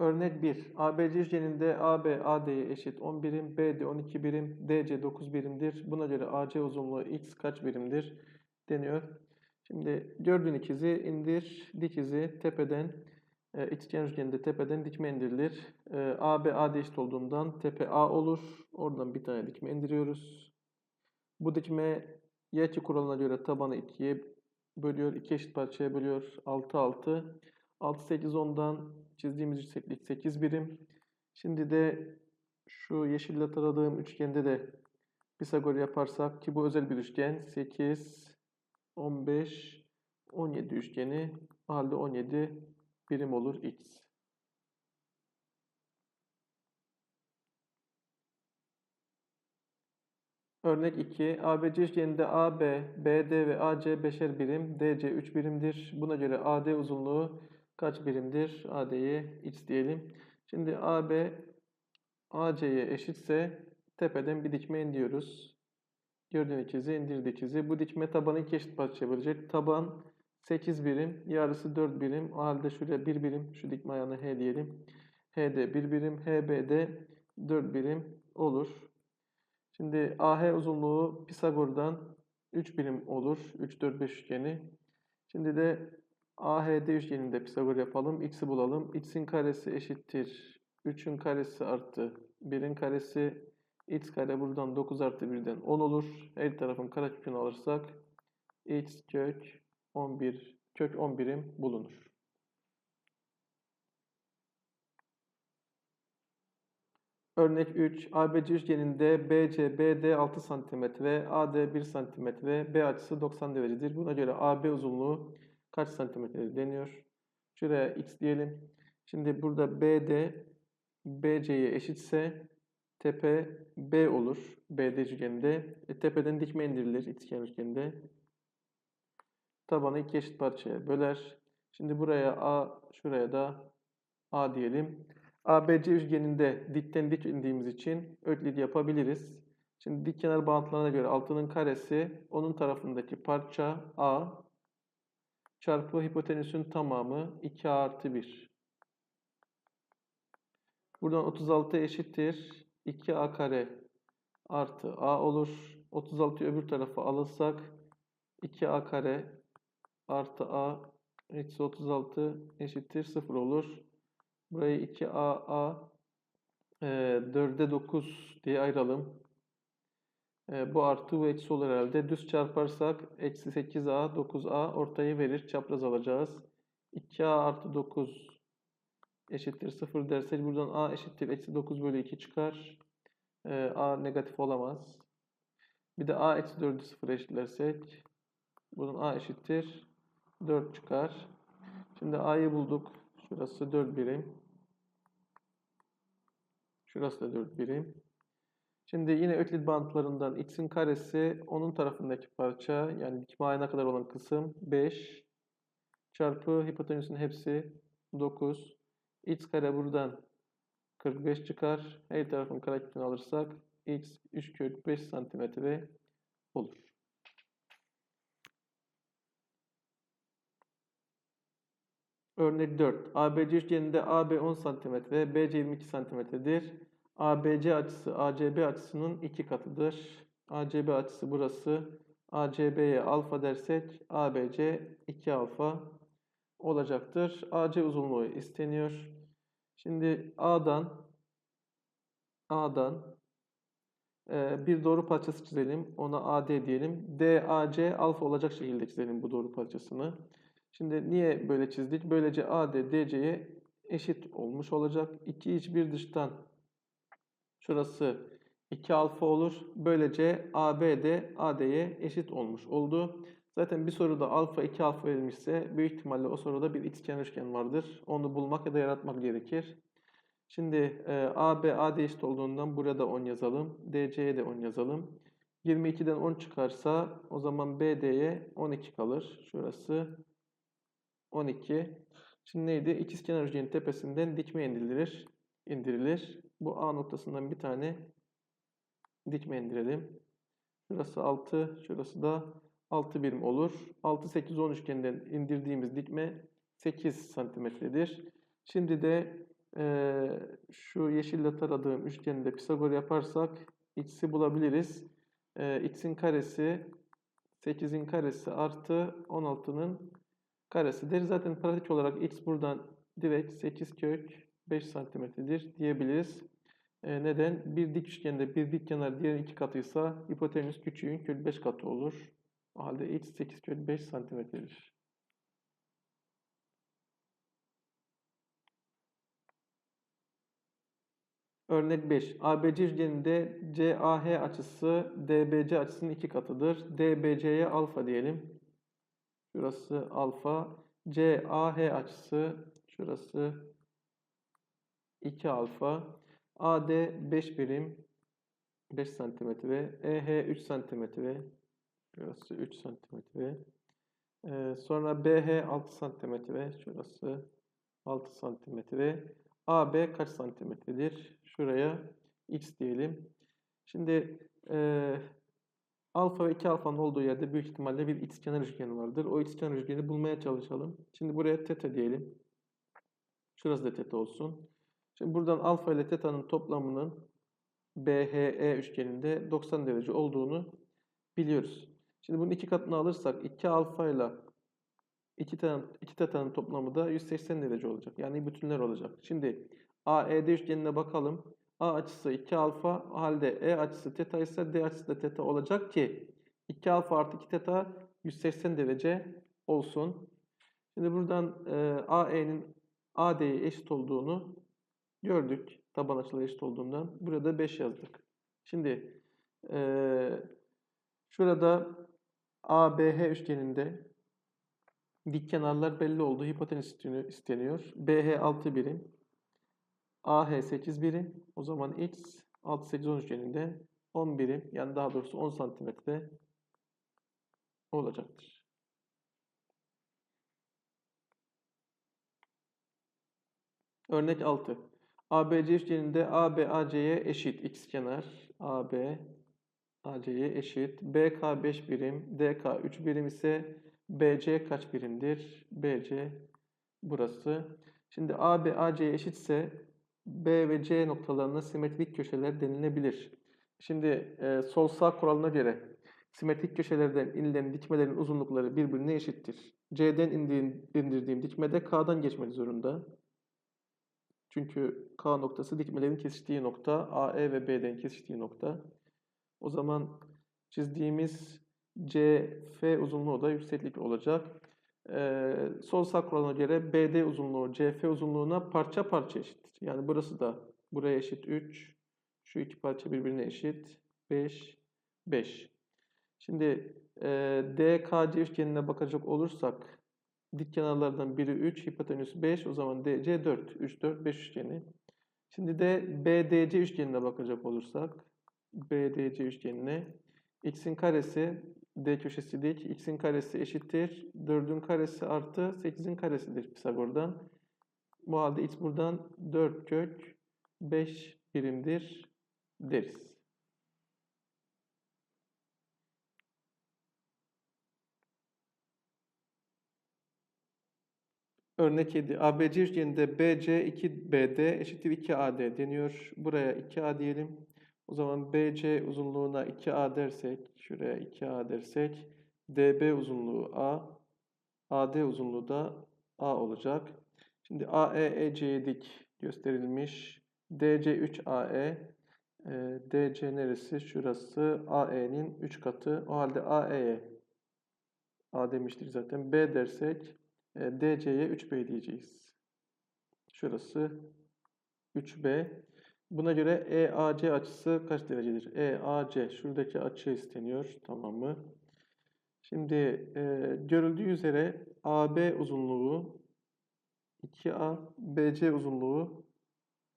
Örnek 1. ABC üçgeninde AB AD'ye eşit 10 birim, BD 12 birim, DC 9 birimdir. Buna göre AC uzunluğu x kaç birimdir deniyor. Şimdi gördüğün ikizi indir, dik izi tepeden e, ikizkenar üçgeninde tepeden dikme indirilir. E, AB AD eşit olduğundan tepe A olur. Oradan bir tane dikme indiriyoruz. Bu dikme y kuralına göre tabanı 2'ye bölüyor. 2 eşit parçaya bölüyor. 6 6. 6 8 10'dan çizdiğimiz yükseklik 8 birim. Şimdi de şu yeşille taradığım üçgende de Pisagor yaparsak ki bu özel bir üçgen 8 15 17 üçgeni o halde 17 birim olur x. Örnek 2. ABC üçgeninde AB, BD ve AC 5'er birim, DC 3 birimdir. Buna göre AD uzunluğu kaç birimdir? AD'ye x diyelim. Şimdi AB AC'ye eşitse tepeden bir dikme indiriyoruz. Gördüğün ikizi, indirdi ikizi. Bu dikme tabanı iki eşit parçaya bölecek. Taban 8 birim, yarısı 4 birim. O halde şuraya 1 birim, şu dikme ayağına H diyelim. HD 1 birim, HB'de 4 birim olur. Şimdi AH uzunluğu Pisagor'dan 3 birim olur. 3, 4, 5 üçgeni. Şimdi de AHD üçgeninde Pisagor yapalım. X'i bulalım. X'in karesi eşittir. 3'ün karesi artı 1'in karesi. X kare buradan 9 artı 1'den 10 olur. Her tarafın karekökünü alırsak X kök 11 kök 11'im bulunur. Örnek 3. ABC üçgeninde BC, BD 6 cm, AD 1 cm, B açısı 90 derecedir. Buna göre AB uzunluğu kaç santimetredir deniyor. Şuraya x diyelim. Şimdi burada BD BC'ye eşitse tepe B olur. BD üçgeninde. E, tepeden dikme indirilir ikizkenar üçgeninde. Tabanı iki eşit parçaya böler. Şimdi buraya A, şuraya da A diyelim. ABC üçgeninde dikten dik indiğimiz için öklit yapabiliriz. Şimdi dik kenar bağıntılarına göre altının karesi onun tarafındaki parça A çarpı hipotenüsün tamamı 2A artı 1. Buradan 36 eşittir. 2A kare artı A olur. 36'yı öbür tarafa alırsak 2A kare artı A eksi 36 eşittir 0 olur. Burayı 2A, A e, 4'e 9 diye ayıralım. E, bu artı bu eksi olur herhalde. Düz çarparsak eksi 8A, 9A ortayı verir. Çapraz alacağız. 2A artı 9 eşittir 0 dersek buradan A eşittir eksi 9 bölü 2 çıkar. E, A negatif olamaz. Bir de A eksi 4'ü 0 eşitlersek buradan A eşittir 4 çıkar. Şimdi A'yı bulduk. Şurası 4 birim. Şurası da 4 birim. Şimdi yine öklit bantlarından x'in karesi onun tarafındaki parça yani dikme ayına kadar olan kısım 5 çarpı hipotenüsün hepsi 9. x kare buradan 45 çıkar. Her tarafın karekökünü alırsak x 3 kök 5 santimetre olur. Örnek 4. ABC üçgeninde AB 10 cm, BC 22 cm'dir. ABC açısı ACB açısının iki katıdır. ACB açısı burası. ACB'ye alfa dersek ABC 2 alfa olacaktır. AC uzunluğu isteniyor. Şimdi A'dan A'dan e, bir doğru parçası çizelim. Ona AD diyelim. DAC alfa olacak şekilde çizelim bu doğru parçasını. Şimdi niye böyle çizdik? Böylece AD DC'ye eşit olmuş olacak. 2 iç bir dıştan şurası 2 alfa olur. Böylece AB de AD'ye eşit olmuş oldu. Zaten bir soruda alfa 2 alfa verilmişse büyük ihtimalle o soruda bir ikizkenar üçgen vardır. Onu bulmak ya da yaratmak gerekir. Şimdi e, AB AD eşit olduğundan buraya da 10 yazalım. DC'ye de 10 yazalım. 22'den 10 çıkarsa o zaman BD'ye 12 kalır. Şurası 12. Şimdi neydi? İkizkenar üçgenin tepesinden dikme indirilir. indirilir. Bu A noktasından bir tane dikme indirelim. Şurası 6, şurası da 6 birim olur. 6, 8, 10 üçgeninden indirdiğimiz dikme 8 santimetredir. Şimdi de Ee, şu yeşille taradığım üçgende Pisagor yaparsak x'i bulabiliriz. Ee, x'in karesi 8'in karesi artı 16'nın karesidir. Zaten pratik olarak x buradan direkt 8 kök 5 santimetredir diyebiliriz. Ee, neden? Bir dik üçgende bir dik kenar diğer iki katıysa hipotenüs küçüğün kök 5 katı olur. O halde x 8 kök 5 santimetredir. Örnek 5. ABC üçgeninde CAH açısı DBC açısının iki katıdır. DBC'ye alfa diyelim. Şurası alfa. CAH açısı şurası 2 alfa. AD 5 birim 5 santimetre. EH 3 santimetre. Şurası 3 santimetre. Ee, sonra BH 6 santimetre. Şurası 6 santimetre. AB kaç santimetredir? Şuraya x diyelim. Şimdi e, alfa ve 2 alfanın olduğu yerde büyük ihtimalle bir xkenar üçgeni vardır. O xkenar üçgeni bulmaya çalışalım. Şimdi buraya teta diyelim. Şurası da teta olsun. Şimdi buradan alfa ile teta'nın toplamının BHE üçgeninde 90 derece olduğunu biliyoruz. Şimdi bunun iki katını alırsak 2 alfa ile 2 tane 2 teta'nın toplamı da 180 derece olacak. Yani bütünler olacak. Şimdi AED üçgenine bakalım. A açısı 2 alfa, halde E açısı teta ise D açısı da teta olacak ki 2 alfa artı 2 teta 180 derece olsun. Şimdi buradan e, AE'nin AD'ye eşit olduğunu gördük. Taban açıları eşit olduğundan. Burada 5 yazdık. Şimdi e, şurada ABH üçgeninde dik kenarlar belli oldu. Hipotenüs isteniyor. BH 6 birim. AH 8 birim. O zaman X 6 8 10 üçgeninde 10 birim yani daha doğrusu 10 santimetre olacaktır. Örnek 6. ABC üçgeninde AB AC'ye eşit x kenar. AB AC'ye eşit. BK 5 birim, DK 3 birim ise BC kaç birimdir? BC burası. Şimdi AB AC'ye eşitse B ve C noktalarına simetrik köşeler denilebilir. Şimdi e, sol sağ kuralına göre simetrik köşelerden inilen dikmelerin uzunlukları birbirine eşittir. C'den indirdiğim dikmede K'dan geçmek zorunda. Çünkü K noktası dikmelerin kesiştiği nokta, AE ve B'den kesiştiği nokta. O zaman çizdiğimiz CF uzunluğu da yükseklik olacak. Ee, sol sağ kuralına göre BD uzunluğu CF uzunluğuna parça parça eşittir. Yani burası da buraya eşit 3. Şu iki parça birbirine eşit 5, 5. Şimdi e, DKC üçgenine bakacak olursak dik kenarlardan biri 3, hipotenüs 5. O zaman DC 4. 3, 4, 5 üçgeni. Şimdi de BDC üçgenine bakacak olursak BDC üçgenine x'in karesi D köşesi dik. X'in karesi eşittir. 4'ün karesi artı 8'in karesidir Pisagor'dan. Bu halde x buradan 4 kök 5 birimdir deriz. Örnek 7. ABC üçgeninde BC 2BD eşittir 2AD deniyor. Buraya 2A diyelim. O zaman BC uzunluğuna 2A dersek, şuraya 2A dersek, DB uzunluğu A, AD uzunluğu da A olacak. Şimdi AE EC'ye dik gösterilmiş. DC 3AE, e, DC neresi? Şurası AE'nin 3 katı. O halde AE'ye A demiştik zaten. B dersek DC'ye 3B diyeceğiz. Şurası 3B. Buna göre EAC açısı kaç derecedir? EAC şuradaki açı isteniyor. Tamam mı? Şimdi e, görüldüğü üzere AB uzunluğu 2A, BC uzunluğu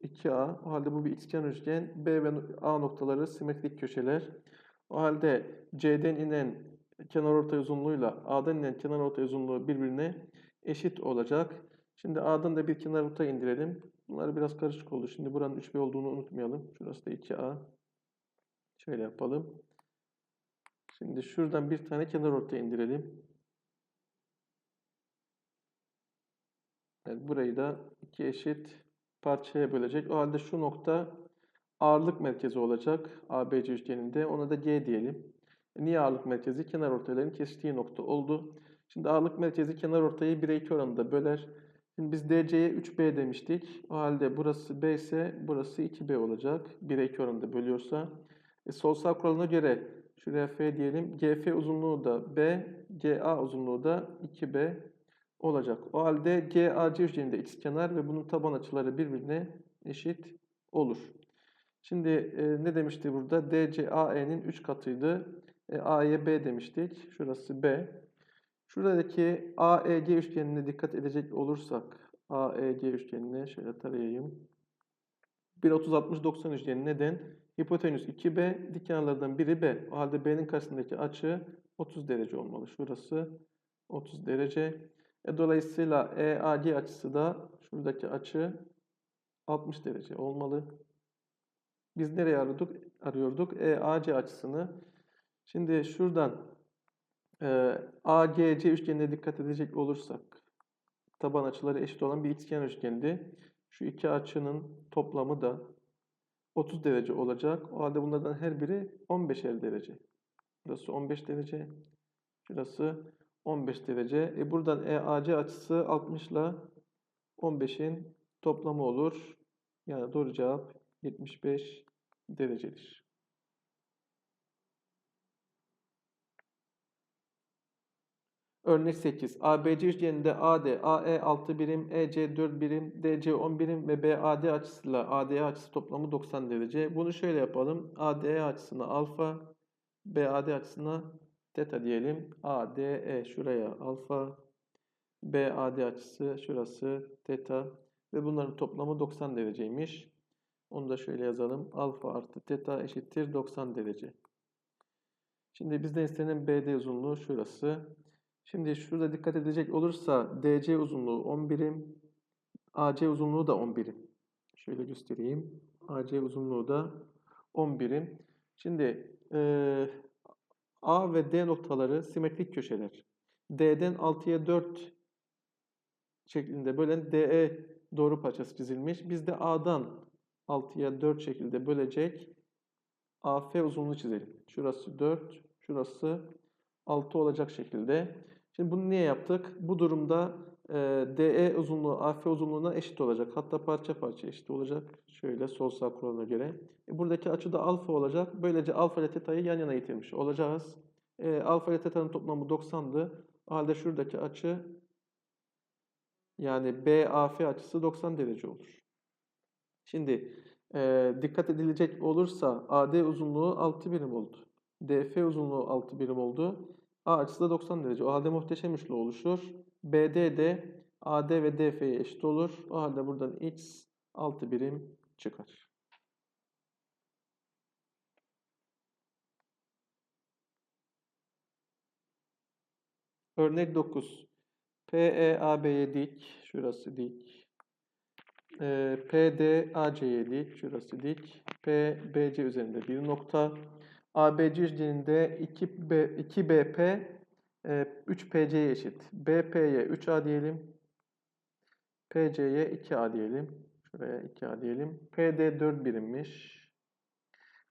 2A. O halde bu bir ikizkenar üçgen. B ve A noktaları simetrik köşeler. O halde C'den inen kenarortay uzunluğuyla A'dan inen kenarortay uzunluğu birbirine eşit olacak. Şimdi A'dan da bir kenarortay indirelim. Bunlar biraz karışık oldu. Şimdi buranın 3B olduğunu unutmayalım. Şurası da 2A. Şöyle yapalım. Şimdi şuradan bir tane kenar ortaya indirelim. Evet, burayı da 2 eşit parçaya bölecek. O halde şu nokta ağırlık merkezi olacak ABC üçgeninde. Ona da G diyelim. Niye ağırlık merkezi? Kenar ortayların kesiştiği nokta oldu. Şimdi ağırlık merkezi kenar ortayı 1'e 2 oranında böler. Şimdi biz DC'ye 3B demiştik. O halde burası B ise burası 2B olacak. 1'e 2 oranında bölüyorsa. E, sol sağ kuralına göre şuraya F diyelim. GF uzunluğu da B, GA uzunluğu da 2B olacak. O halde GAC üçgeninde ikizkenar ve bunun taban açıları birbirine eşit olur. Şimdi e, ne demişti burada? DCAE'nin 3 katıydı. E, AE B demiştik. Şurası B. Şuradaki AEG üçgenine dikkat edecek olursak AEG üçgenine şöyle tarayayım. 1 30 60 90 üçgeni neden? Hipotenüs 2B, dik kenarlardan biri B. O halde B'nin karşısındaki açı 30 derece olmalı. Şurası 30 derece. E, dolayısıyla EAG açısı da şuradaki açı 60 derece olmalı. Biz nereye arıyorduk? Arıyorduk EAC açısını. Şimdi şuradan e, AGC üçgenine dikkat edecek olursak taban açıları eşit olan bir ikizkenar üçgendi. Şu iki açının toplamı da 30 derece olacak. O halde bunlardan her biri 15'er derece. Burası 15 derece. Şurası 15 derece. E buradan EAC açısı 60 ile 15'in toplamı olur. Yani doğru cevap 75 derecedir. Örnek 8. ABC üçgeninde AD, AE 6 birim, EC 4 birim, DC 10 birim ve BAD açısıyla ADE açısı toplamı 90 derece. Bunu şöyle yapalım. ADE açısına alfa, BAD açısına teta diyelim. ADE şuraya alfa, BAD açısı şurası teta ve bunların toplamı 90 dereceymiş. Onu da şöyle yazalım. Alfa artı teta eşittir 90 derece. Şimdi bizden istenen BD uzunluğu şurası. Şimdi şurada dikkat edecek olursa DC uzunluğu 10 birim, AC uzunluğu da 10 birim. Şöyle göstereyim. AC uzunluğu da 10 birim. Şimdi e, A ve D noktaları simetrik köşeler. D'den 6'ya 4 şeklinde bölen DE doğru parçası çizilmiş. Biz de A'dan 6'ya 4 şekilde bölecek AF uzunluğu çizelim. Şurası 4, şurası 6 olacak şekilde. Şimdi bunu niye yaptık? Bu durumda e, DE uzunluğu AF uzunluğuna eşit olacak. Hatta parça parça eşit olacak. Şöyle sol sağ kuralına göre. E, buradaki açı da alfa olacak. Böylece alfa ile teta'yı yan yana getirmiş olacağız. E, alfa ile teta'nın toplamı 90'dı. O halde şuradaki açı yani BAF açısı 90 derece olur. Şimdi e, dikkat edilecek olursa AD uzunluğu 6 birim oldu. DF uzunluğu 6 birim oldu. A açısı da 90 derece. O halde muhteşem üçlü oluşur. BD de AD ve DF'ye eşit olur. O halde buradan X 6 birim çıkar. Örnek 9. PE dik. Şurası dik. E, PD dik. Şurası dik. P BC üzerinde bir nokta. ABC üçgeninde 2B, 2BP e, 3PC'ye eşit. BP'ye 3A diyelim. PC'ye 2A diyelim. Şuraya 2A diyelim. PD 4 birimmiş.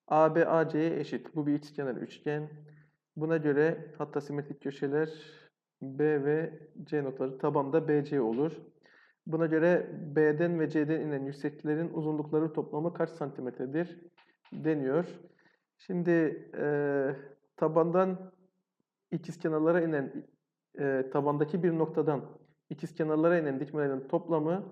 AB AC'ye eşit. Bu bir ikizkenar üçgen. Buna göre hatta simetrik köşeler B ve C noktaları tabanda BC olur. Buna göre B'den ve C'den inen yüksekliklerin uzunlukları toplamı kaç santimetredir deniyor. Şimdi e, tabandan ikizkenarlara inen e, tabandaki bir noktadan ikizkenarlara inen dikmelerin toplamı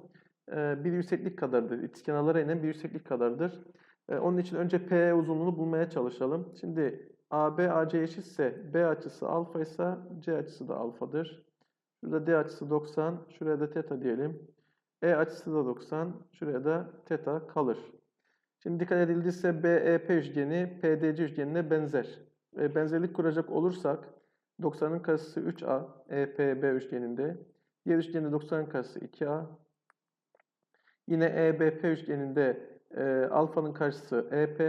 e, bir yükseklik kadardır. İkizkenarlara inen bir yükseklik kadardır. E, onun için önce P uzunluğunu bulmaya çalışalım. Şimdi AB AC eşitse B açısı alfa ise C açısı da alfadır. Şurada D açısı 90, şuraya da teta diyelim. E açısı da 90, şuraya da teta kalır. Şimdi dikkat edildiyse BEP üçgeni PDC üçgenine benzer. E, benzerlik kuracak olursak 90'ın karşısı 3A EPB üçgeninde. Diğer üçgende 90'ın karşısı 2A. Yine EBP üçgeninde e, alfanın karşısı EP.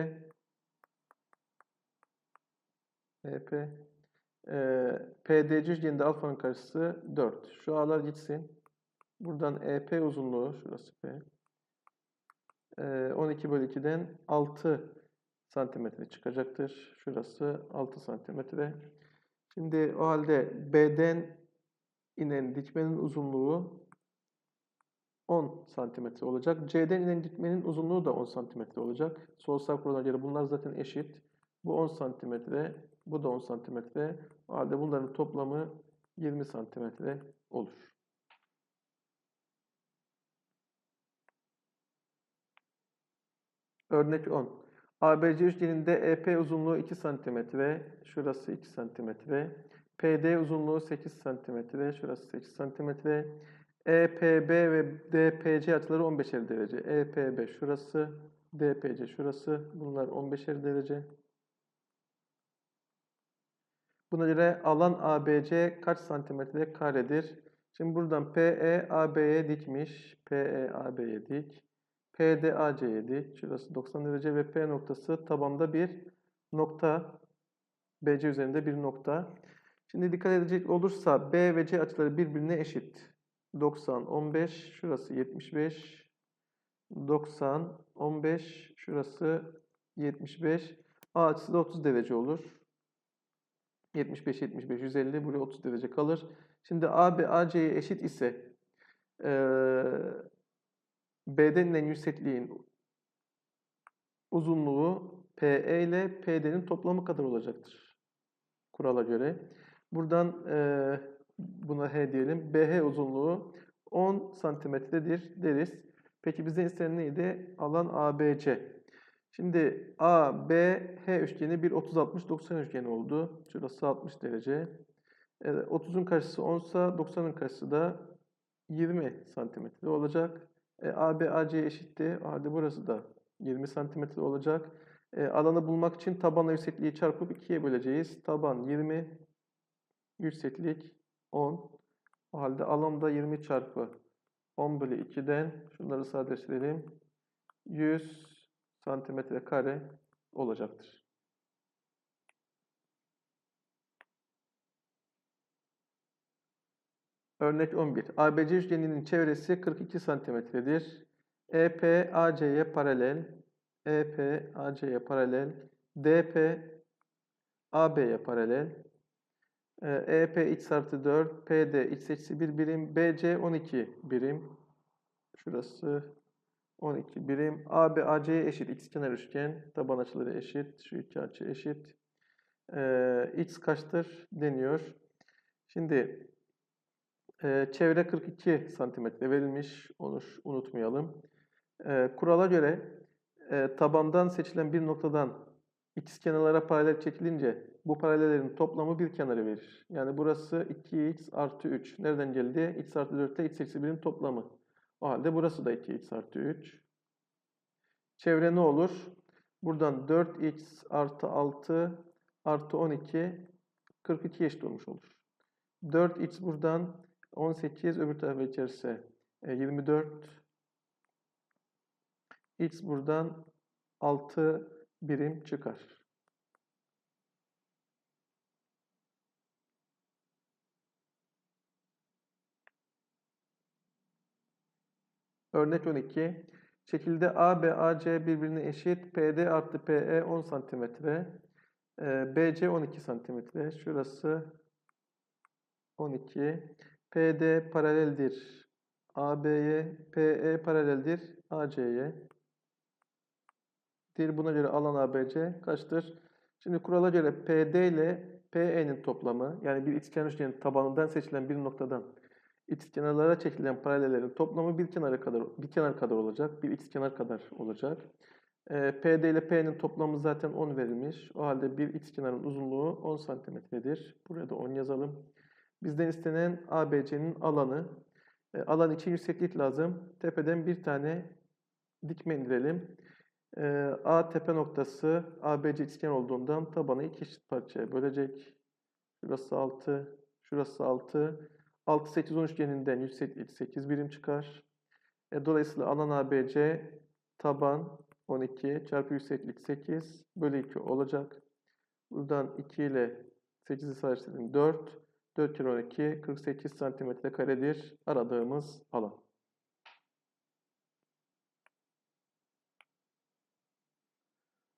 EP. E, PDC üçgeninde alfanın karşısı 4. Şu A'lar gitsin. Buradan EP uzunluğu, şurası P. e, 12 bölü 2'den 6 santimetre çıkacaktır. Şurası 6 santimetre. Şimdi o halde B'den inen dikmenin uzunluğu 10 santimetre olacak. C'den inen dikmenin uzunluğu da 10 santimetre olacak. Sol sağ kuralına göre bunlar zaten eşit. Bu 10 santimetre, bu da 10 santimetre. O halde bunların toplamı 20 santimetre olur. Örnek 10. ABC üçgeninde EP uzunluğu 2 cm, şurası 2 cm. PD uzunluğu 8 cm, şurası 8 cm. EPB ve DPC açıları 15'er derece. EPB şurası, DPC şurası. Bunlar 15'er derece. Buna göre alan ABC kaç santimetre karedir? Şimdi buradan PE AB'ye dikmiş. PE AB'ye dik. PD AC'ye dik. Şurası 90 derece ve P noktası tabanda bir nokta. BC üzerinde bir nokta. Şimdi dikkat edecek olursa B ve C açıları birbirine eşit. 90, 15, şurası 75, 90, 15, şurası 75. A açısı da 30 derece olur. 75, 75, 150, buraya 30 derece kalır. Şimdi AB AC'ye eşit ise ee, B'den inen yüksekliğin uzunluğu PE ile PD'nin toplamı kadar olacaktır. Kurala göre. Buradan e, buna H diyelim. BH uzunluğu 10 santimetredir deriz. Peki bizden istenen neydi? Alan ABC. Şimdi ABH üçgeni bir 30-60-90 üçgeni oldu. Şurası 60 derece. E, 30'un karşısı 10 ise 90'ın karşısı da 20 santimetre olacak. E, AB AC'ye eşitti. O halde burası da 20 santimetre olacak. E, alanı bulmak için tabanla yüksekliği çarpıp 2'ye böleceğiz. Taban 20, yükseklik 10. O halde alanda 20 çarpı 10 bölü 2'den şunları sadeleştirelim. 100 santimetre kare olacaktır. Örnek 11. ABC üçgeninin çevresi 42 santimetredir. EP AC'ye paralel. EP AC'ye paralel. DP AB'ye paralel. EP x artı 4, PD x eksi 1 birim, BC 12 birim. Şurası 12 birim. AB AC'ye eşit ikizkenar üçgen. Taban açıları eşit. Şu iki açı eşit. Ee, x kaçtır deniyor. Şimdi e, çevre 42 santimetre verilmiş. Onu unutmayalım. E, kurala göre e, tabandan seçilen bir noktadan ikiz kenarlara paralel çekilince bu paralellerin toplamı bir kenarı verir. Yani burası 2x artı 3. Nereden geldi? x artı 4 ile x eksi 1'in toplamı. O halde burası da 2x artı 3. Çevre ne olur? Buradan 4x artı 6 artı 12 42 eşit olmuş olur. 4x buradan 18 öbür tarafa geçerse 24 e, x buradan 6 birim çıkar. Örnek 12. Şekilde AB, AC birbirine eşit. PD artı PE 10 cm. BC 12 cm. Şurası 12. PD paraleldir. AB'ye, PE paraleldir AC'ye. Dir buna göre alan ABC kaçtır? Şimdi kurala göre PD ile PE'nin toplamı yani bir ikizkenar üçgenin tabanından seçilen bir noktadan ikizkenarlara çekilen paralellerin toplamı bir kenara kadar bir kenar kadar olacak. Bir ikizkenar kadar olacak. E, PD ile P'nin toplamı zaten 10 verilmiş. O halde bir ikizkenarın uzunluğu 10 santimetredir. Buraya da 10 yazalım. Bizden istenen ABC'nin alanı. E, alan için yükseklik lazım. Tepeden bir tane dikme indirelim. E, A tepe noktası ABC ikizkenar olduğundan tabanı iki eşit parçaya bölecek. Şurası 6, şurası 6. 6, 8, 10 üçgeninden yükseklik 8 birim çıkar. E, dolayısıyla alan ABC taban 12 çarpı yükseklik 8 bölü 2 olacak. Buradan 2 ile 8'i sadeleştirdim 4. 4 kere 12 48 santimetre karedir aradığımız alan.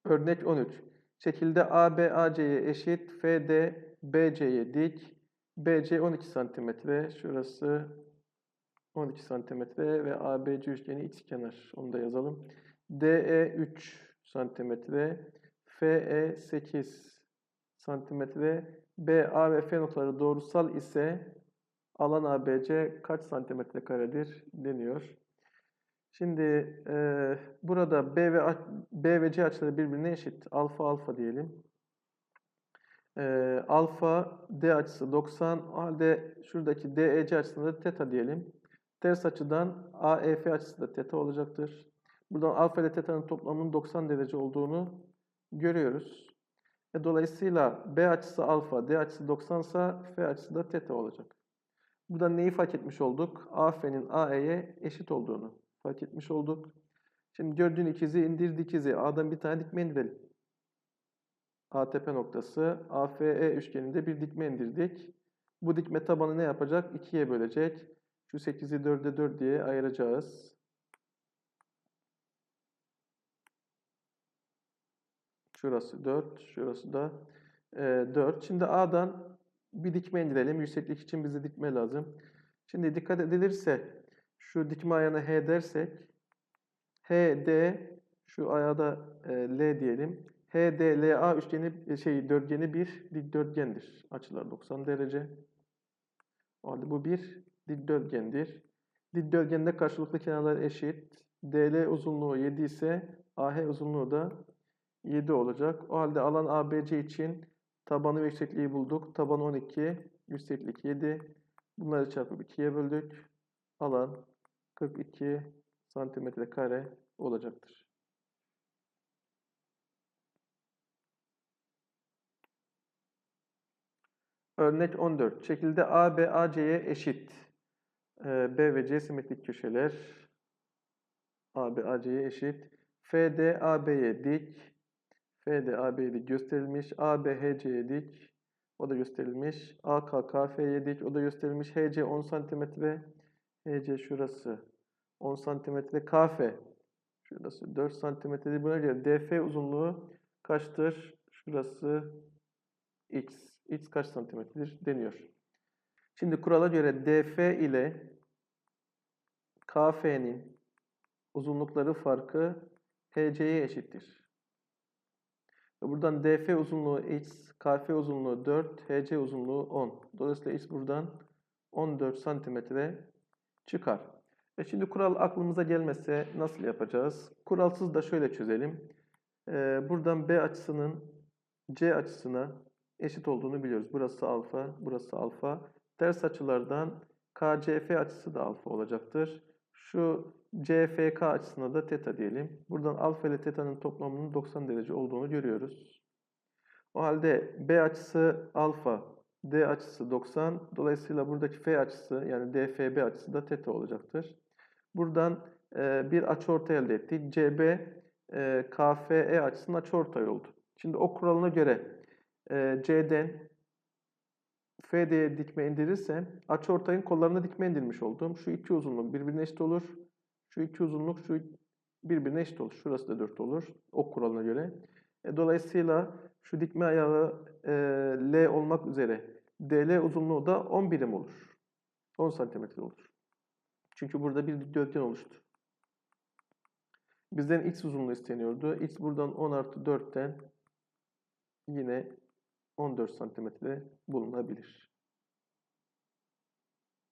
Örnek 13. Şekilde AB AC'ye eşit, FD BC'ye dik. BC 12 santimetre, şurası 12 santimetre ve ABC üçgeni ikizkenar. Onu da yazalım. DE 3 santimetre, FE 8 santimetre, BA ve F noktaları doğrusal ise alan ABC kaç santimetre karedir deniyor. Şimdi eee, burada B ve A- B ve C açıları birbirine eşit. Alfa alfa diyelim. Eee, alfa D açısı 90. O halde şuradaki DEC açısına da teta diyelim. Ters açıdan AEF açısı da teta olacaktır. Buradan alfa ile teta'nın toplamının 90 derece olduğunu görüyoruz. E, dolayısıyla B açısı alfa, D açısı 90 ise F açısı da teta olacak. Buradan neyi fark etmiş olduk? AF'nin AE'ye eşit olduğunu fark etmiş olduk. Şimdi gördüğün ikizi indir dikizi. A'dan bir tane dikme indirelim. A tepe noktası AFE üçgeninde bir dikme indirdik. Bu dikme tabanı ne yapacak? 2'ye bölecek. Şu 8'i 4'e 4 diye ayıracağız. Şurası 4, şurası da e, 4. Şimdi A'dan bir dikme indirelim. Yükseklik için bize dikme lazım. Şimdi dikkat edilirse şu dikme ayağına H dersek HD şu ayağa da e, L diyelim. HDLA üçgeni e, şey dörtgeni bir dikdörtgendir. Açılar 90 derece. O halde bu bir dikdörtgendir. Dikdörtgende karşılıklı kenarlar eşit. DL uzunluğu 7 ise AH uzunluğu da 7 olacak. O halde alan ABC için tabanı ve yüksekliği bulduk. Taban 12, yükseklik 7. Bunları çarpıp 2'ye böldük. Alan 42 santimetre kare olacaktır. Örnek 14. Şekilde AB AC'ye eşit. Ee, B ve C simetrik köşeler. AB AC'ye eşit. FD AB'ye dik. FD AB'ye dik gösterilmiş. AB HC'ye dik. O da gösterilmiş. AK KF'ye dik. O da gösterilmiş. HC 10 santimetre. HC şurası 10 santimetre. KF şurası 4 santimetre. Buna göre DF uzunluğu kaçtır? Şurası X. X kaç santimetredir deniyor. Şimdi kurala göre DF ile KF'nin uzunlukları farkı HC'ye eşittir. Buradan DF uzunluğu X, KF uzunluğu 4, HC uzunluğu 10. Dolayısıyla X buradan 14 santimetre çıkar. E şimdi kural aklımıza gelmese nasıl yapacağız? Kuralsız da şöyle çözelim. Ee, buradan B açısının C açısına eşit olduğunu biliyoruz. Burası alfa, burası alfa. Ters açılardan KCF açısı da alfa olacaktır. Şu CFK açısına da teta diyelim. Buradan alfa ile teta'nın toplamının 90 derece olduğunu görüyoruz. O halde B açısı alfa, D açısı 90. Dolayısıyla buradaki F açısı yani DFB açısı da teta olacaktır. Buradan e, bir açıortay elde ettik. CB e, KFE açısının açıortay oldu. Şimdi o kuralına göre e, C'den FD'ye dikme indirirsem açıortayın kollarına dikme indirmiş oldum. Şu iki uzunluk birbirine eşit olur. Şu iki uzunluk şu birbirine eşit olur. Şurası da 4 olur. Ok kuralına göre. E, dolayısıyla şu dikme ayağı e, L olmak üzere DL uzunluğu da 10 birim olur. 10 santimetre olur. Çünkü burada bir dikdörtgen oluştu. Bizden x uzunluğu isteniyordu. x buradan 10 artı 4'ten yine 14 santimetre bulunabilir.